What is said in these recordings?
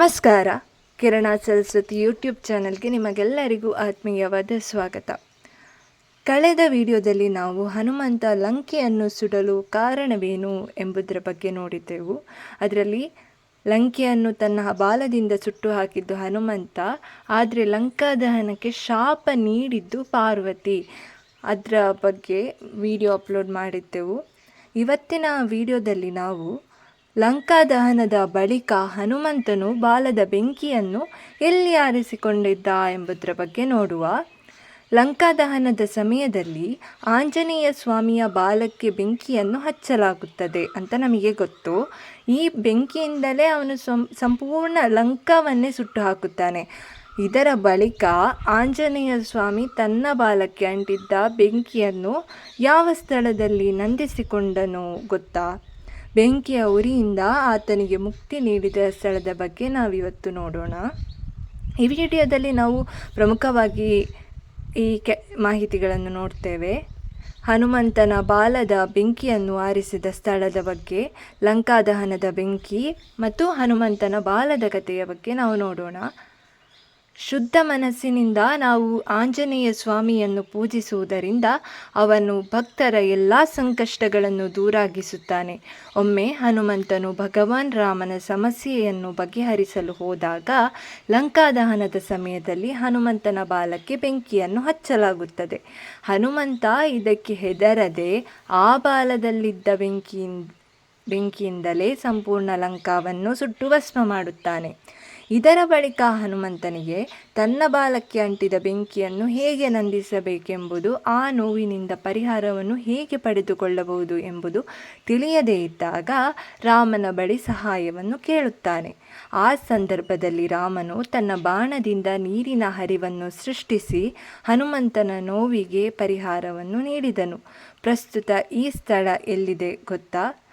ನಮಸ್ಕಾರ. ಕಿರಣ ಸರಸ್ವತಿ ಯೂಟ್ಯೂಬ್ ಚಾನಲ್ಗೆ ನಿಮಗೆಲ್ಲರಿಗೂ ಆತ್ಮೀಯವಾದ ಸ್ವಾಗತ. ಕಳೆದ ವಿಡಿಯೋದಲ್ಲಿ ನಾವು ಹನುಮಂತ ಲಂಕೆಯನ್ನು ಸುಡಲು ಕಾರಣವೇನು ಎಂಬುದರ ಬಗ್ಗೆ ನೋಡಿದ್ದೆವು. ಅದರಲ್ಲಿ ಲಂಕೆಯನ್ನು ತನ್ನ ಬಾಲದಿಂದ ಸುಟ್ಟು ಹಾಕಿದ್ದು ಹನುಮಂತ, ಆದರೆ ಲಂಕಾದಹನಕ್ಕೆ ಶಾಪ ನೀಡಿದ್ದು ಪಾರ್ವತಿ. ಅದರ ಬಗ್ಗೆ ವಿಡಿಯೋ ಅಪ್ಲೋಡ್ ಮಾಡಿದ್ದೆವು. ಇವತ್ತಿನ ವಿಡಿಯೋದಲ್ಲಿ ನಾವು ಲಂಕಾದಹನದ ಬಳಿಕ ಹನುಮಂತನು ಬಾಲದ ಬೆಂಕಿಯನ್ನು ಎಲ್ಲಿ ಆರಿಸಿಕೊಂಡಿದ್ದ ಎಂಬುದರ ಬಗ್ಗೆ ನೋಡುವ. ಲಂಕಾದಹನದ ಸಮಯದಲ್ಲಿ ಆಂಜನೇಯ ಸ್ವಾಮಿಯ ಬಾಲಕ್ಕೆ ಬೆಂಕಿಯನ್ನು ಹಚ್ಚಲಾಗುತ್ತದೆ ಅಂತ ನಮಗೆ ಗೊತ್ತು. ಈ ಬೆಂಕಿಯಿಂದಲೇ ಅವನು ಸಂಪೂರ್ಣ ಲಂಕಾವನ್ನೇ ಸುಟ್ಟು ಹಾಕುತ್ತಾನೆ. ಇದರ ಬಳಿಕ ಆಂಜನೇಯ ಸ್ವಾಮಿ ತನ್ನ ಬಾಲಕ್ಕೆ ಅಂಟಿದ್ದ ಬೆಂಕಿಯನ್ನು ಯಾವ ಸ್ಥಳದಲ್ಲಿ ನಂದಿಸಿಕೊಂಡನು ಗೊತ್ತಾ? ಬೆಂಕಿಯ ಉರಿಯಿಂದ ಆತನಿಗೆ ಮುಕ್ತಿ ನೀಡಿದ ಸ್ಥಳದ ಬಗ್ಗೆ ನಾವಿವತ್ತು ನೋಡೋಣ. ಈ ವಿಡಿಯೋದಲ್ಲಿ ನಾವು ಪ್ರಮುಖವಾಗಿ ಈ ಕೆ, ಮಾಹಿತಿಗಳನ್ನು ನೋಡ್ತೇವೆ. ಹನುಮಂತನ ಬಾಲದ ಬೆಂಕಿಯನ್ನು ಆರಿಸಿದ ಸ್ಥಳದ ಬಗ್ಗೆ, ಲಂಕಾದಹನದ ಬೆಂಕಿ ಮತ್ತು ಹನುಮಂತನ ಬಾಲದ ಕಥೆಯ ಬಗ್ಗೆ ನಾವು ನೋಡೋಣ. ಶುದ್ಧ ಮನಸ್ಸಿನಿಂದ ನಾವು ಆಂಜನೇಯ ಸ್ವಾಮಿಯನ್ನು ಪೂಜಿಸುವುದರಿಂದ ಅವನು ಭಕ್ತರ ಎಲ್ಲ ಸಂಕಷ್ಟಗಳನ್ನು ದೂರಾಗಿಸುತ್ತಾನೆ. ಒಮ್ಮೆ ಹನುಮಂತನು ಭಗವಾನ್ ರಾಮನ ಸಮಸ್ಯೆಯನ್ನು ಬಗೆಹರಿಸಲು ಹೋದಾಗ ಲಂಕಾದಹನದ ಸಮಯದಲ್ಲಿ ಹನುಮಂತನ ಬಾಲಕ್ಕೆ ಬೆಂಕಿಯನ್ನು ಹಚ್ಚಲಾಗುತ್ತದೆ. ಹನುಮಂತ ಇದಕ್ಕೆ ಹೆದರದೆ ಆ ಬಾಲದಲ್ಲಿದ್ದ ಬೆಂಕಿಯಿಂದ, ಬೆಂಕಿಯಿಂದಲೇ ಸಂಪೂರ್ಣ ಲಂಕಾವನ್ನು ಸುಟ್ಟು ಭಸ್ಮ ಮಾಡುತ್ತಾನೆ. ಇದರ ಬಳಿಕ ಹನುಮಂತನಿಗೆ ತನ್ನ ಬಾಲಕ್ಕೆ ಅಂಟಿದ ಬೆಂಕಿಯನ್ನು ಹೇಗೆ ನಂದಿಸಬೇಕೆಂಬುದು ಆ ನೋವಿನಿಂದ ಪರಿಹಾರವನ್ನು ಹೇಗೆ ಪಡೆದುಕೊಳ್ಳಬಹುದು ಎಂಬುದು ತಿಳಿಯದೇ ಇದ್ದಾಗ ರಾಮನ ಬಳಿ ಸಹಾಯವನ್ನು ಕೇಳುತ್ತಾನೆ. ಆ ಸಂದರ್ಭದಲ್ಲಿ ರಾಮನು ತನ್ನ ಬಾಣದಿಂದ ನೀರಿನ ಹರಿವನ್ನು ಸೃಷ್ಟಿಸಿ ಹನುಮಂತನ ನೋವಿಗೆ ಪರಿಹಾರವನ್ನು ನೀಡಿದನು. ಪ್ರಸ್ತುತ ಈ ಸ್ಥಳ ಎಲ್ಲಿದೆ ಗೊತ್ತಾ?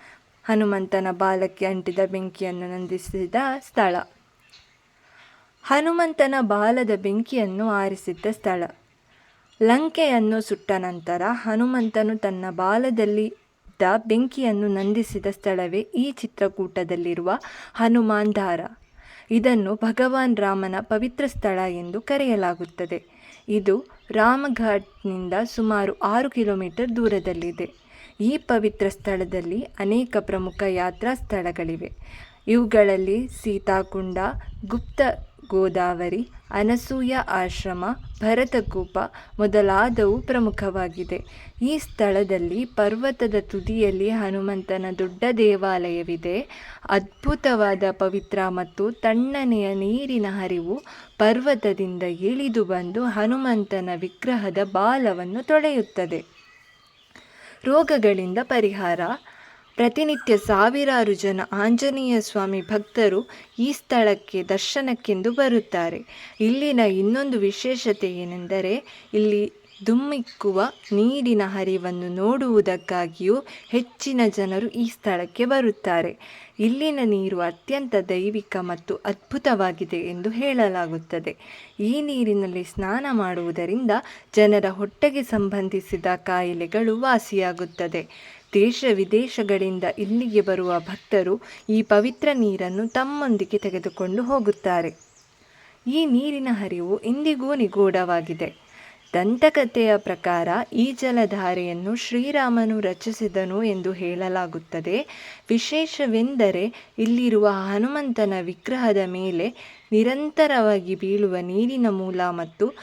ಹನುಮಂತನ ಬಾಲಕ್ಕೆ ಅಂಟಿದ ಬೆಂಕಿಯನ್ನು ನಂದಿಸಿದ ಸ್ಥಳ. ಹನುಮಂತನ ಬಾಲದ ಬೆಂಕಿಯನ್ನು ಆರಿಸಿದ್ದ ಸ್ಥಳ. ಲಂಕೆಯನ್ನು ಸುಟ್ಟ ನಂತರ ಹನುಮಂತನು ತನ್ನ ಬಾಲದಲ್ಲಿ ಇದ್ದ ಬೆಂಕಿಯನ್ನು ನಂದಿಸಿದ ಸ್ಥಳವೇ ಈ ಚಿತ್ರಕೂಟದಲ್ಲಿರುವ ಹನುಮಾನ್ ಧಾರ ಇದನ್ನು ಭಗವಾನ್ ರಾಮನ ಪವಿತ್ರ ಸ್ಥಳ ಎಂದು ಕರೆಯಲಾಗುತ್ತದೆ. ಇದು ರಾಮಘಾಟ್ನಿಂದ ಸುಮಾರು ಆರು ಕಿಲೋಮೀಟರ್ ದೂರದಲ್ಲಿದೆ. ಈ ಪವಿತ್ರ ಸ್ಥಳದಲ್ಲಿ ಅನೇಕ ಪ್ರಮುಖ ಯಾತ್ರಾ ಸ್ಥಳಗಳಿವೆ. ಇವುಗಳಲ್ಲಿ ಸೀತಾಕುಂಡ, ಗುಪ್ತ ಗೋದಾವರಿ, ಅನಸೂಯ ಆಶ್ರಮ, ಭರತಕೂಪ ಮೊದಲಾದವು ಪ್ರಮುಖವಾಗಿದೆ. ಈ ಸ್ಥಳದಲ್ಲಿ ಪರ್ವತದ ತುದಿಯಲ್ಲಿ ಹನುಮಂತನ ದೊಡ್ಡ ದೇವಾಲಯವಿದೆ. ಅದ್ಭುತವಾದ ಪವಿತ್ರ ಮತ್ತು ತಣ್ಣನೆಯ ನೀರಿನ ಹರಿವು ಪರ್ವತದಿಂದ ಇಳಿದು ಬಂದು ಹನುಮಂತನ ವಿಗ್ರಹದ ಬಾಲವನ್ನು ತೊಳೆಯುತ್ತದೆ. ರೋಗಗಳಿಂದ ಪರಿಹಾರ ಪ್ರತಿನಿತ್ಯ ಸಾವಿರಾರು ಜನ ಆಂಜನೇಯ ಸ್ವಾಮಿ ಭಕ್ತರು ಈ ಸ್ಥಳಕ್ಕೆ ದರ್ಶನಕ್ಕೆಂದು ಬರುತ್ತಾರೆ. ಇಲ್ಲಿನ ಇನ್ನೊಂದು ವಿಶೇಷತೆ ಏನೆಂದರೆ, ಇಲ್ಲಿ ಧುಮ್ಮಿಕ್ಕುವ ನೀರಿನ ಹರಿವನ್ನು ನೋಡುವುದಕ್ಕಾಗಿಯೂ ಹೆಚ್ಚಿನ ಜನರು ಈ ಸ್ಥಳಕ್ಕೆ ಬರುತ್ತಾರೆ. ಇಲ್ಲಿನ ನೀರು ಅತ್ಯಂತ ದೈವಿಕ ಮತ್ತು ಅದ್ಭುತವಾಗಿದೆ ಎಂದು ಹೇಳಲಾಗುತ್ತದೆ. ಈ ನೀರಿನಲ್ಲಿ ಸ್ನಾನ ಮಾಡುವುದರಿಂದ ಜನರ ಹೊಟ್ಟೆಗೆ ಸಂಬಂಧಿಸಿದ ಕಾಯಿಲೆಗಳು ವಾಸಿಯಾಗುತ್ತದೆ. ದೇಶ ವಿದೇಶಗಳಿಂದ ಇಲ್ಲಿಗೆ ಬರುವ ಭಕ್ತರು ಈ ಪವಿತ್ರ ನೀರನ್ನು ತಮ್ಮೊಂದಿಗೆ ತೆಗೆದುಕೊಂಡು ಹೋಗುತ್ತಾರೆ. ಈ ನೀರಿನ ಹರಿವು ಇಂದಿಗೂ ನಿಗೂಢವಾಗಿದೆ. ದಂತಕಥೆಯ ಪ್ರಕಾರ ಈ ಜಲಧಾರೆಯನ್ನು ಶ್ರೀರಾಮನು ರಚಿಸಿದನು ಎಂದು ಹೇಳಲಾಗುತ್ತದೆ. ವಿಶೇಷವೆಂದರೆ ಇಲ್ಲಿರುವ ಹನುಮಂತನ ವಿಗ್ರಹದ ಮೇಲೆ ನಿರಂತರವಾಗಿ ಬೀಳುವ ನೀರಿನ ಮೂಲ ಮತ್ತು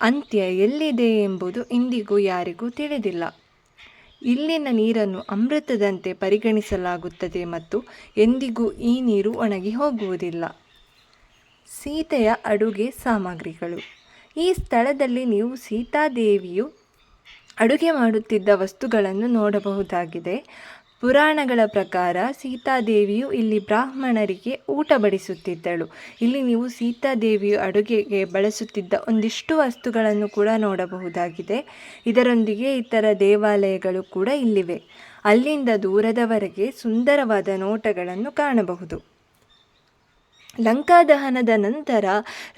ಅಂತ್ಯ ಎಲ್ಲಿದೆ ಎಂಬುದು ಇಂದಿಗೂ ಯಾರಿಗೂ ತಿಳಿದಿಲ್ಲ. ಇಲ್ಲಿನ ನೀರನ್ನು ಅಮೃತದಂತೆ ಪರಿಗಣಿಸಲಾಗುತ್ತದೆ ಮತ್ತು ಎಂದಿಗೂ ಈ ನೀರು ಒಣಗಿ ಹೋಗುವುದಿಲ್ಲ. ಸೀತೆಯ ಅಡುಗೆ ಸಾಮಗ್ರಿಗಳು. ಈ ಸ್ಥಳದಲ್ಲಿ ನೀವು ಸೀತಾದೇವಿಯು ಅಡುಗೆ ಮಾಡುತ್ತಿದ್ದ ವಸ್ತುಗಳನ್ನು ನೋಡಬಹುದಾಗಿದೆ. ಪುರಾಣಗಳ ಪ್ರಕಾರ ಸೀತಾದೇವಿಯು ಇಲ್ಲಿ ಬ್ರಾಹ್ಮಣರಿಗೆ ಊಟ ಬಡಿಸುತ್ತಿದ್ದಳು. ಇಲ್ಲಿ ನೀವು ಸೀತಾದೇವಿಯು ಅಡುಗೆಗೆ ಬಳಸುತ್ತಿದ್ದ ಒಂದಿಷ್ಟು ವಸ್ತುಗಳನ್ನು ಕೂಡ ನೋಡಬಹುದಾಗಿದೆ. ಇದರೊಂದಿಗೆ ಇತರ ದೇವಾಲಯಗಳು ಕೂಡ ಇಲ್ಲಿವೆ. ಅಲ್ಲಿಂದ ದೂರದವರೆಗೆ ಸುಂದರವಾದ ನೋಟಗಳನ್ನು ಕಾಣಬಹುದು. ಲಂಕಾದಹನದ ನಂತರ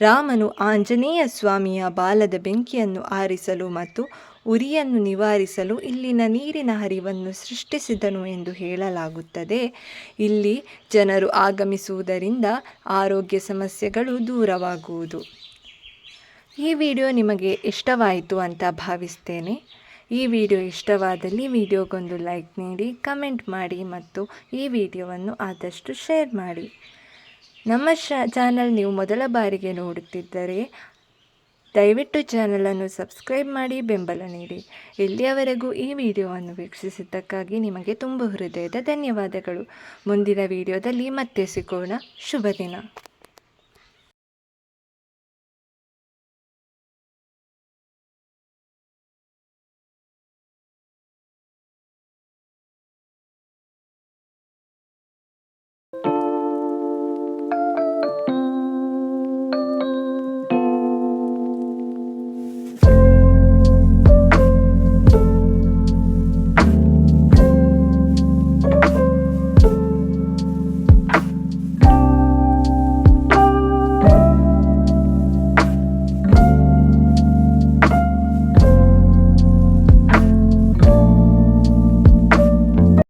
ರಾಮನು ಆಂಜನೇಯ ಸ್ವಾಮಿಯ ಬಾಲದ ಬೆಂಕಿಯನ್ನು ಆರಿಸಲು ಮತ್ತು ಉರಿಯನ್ನು ನಿವಾರಿಸಲು ಇಲ್ಲಿನ ನೀರಿನ ಹರಿವನ್ನು ಸೃಷ್ಟಿಸಿದನು ಎಂದು ಹೇಳಲಾಗುತ್ತದೆ. ಇಲ್ಲಿ ಜನರು ಆಗಮಿಸುವುದರಿಂದ ಆರೋಗ್ಯ ಸಮಸ್ಯೆಗಳು ದೂರವಾಗುವುದು. ಈ ವಿಡಿಯೋ ನಿಮಗೆ ಇಷ್ಟವಾಯಿತು ಅಂತ ಭಾವಿಸ್ತೇನೆ. ಈ ವಿಡಿಯೋ ಇಷ್ಟವಾದಲ್ಲಿ ವಿಡಿಯೋಗೊಂದು ಲೈಕ್ ನೀಡಿ, ಕಮೆಂಟ್ ಮಾಡಿ ಮತ್ತು ಈ ವಿಡಿಯೋವನ್ನು ಆದಷ್ಟು ಶೇರ್ ಮಾಡಿ. ನಮ್ಮ ಶ ಚಾನಲ್ ನೀವು ಮೊದಲ ಬಾರಿಗೆ ನೋಡುತ್ತಿದ್ದರೆ, ದಯವಿಟ್ಟು ಚಾನಲನ್ನು ಸಬ್ಸ್ಕ್ರೈಬ್ ಮಾಡಿ, ಬೆಂಬಲ ನೀಡಿ. ಇಲ್ಲಿಯವರೆಗೂ ಈ ವಿಡಿಯೋವನ್ನು ವೀಕ್ಷಿಸಿದ್ದಕ್ಕಾಗಿ ನಿಮಗೆ ತುಂಬ ಹೃದಯದ ಧನ್ಯವಾದಗಳು. ಮುಂದಿನ ವಿಡಿಯೋದಲ್ಲಿ ಮತ್ತೆ ಸಿಗೋಣ. ಶುಭ ದಿನ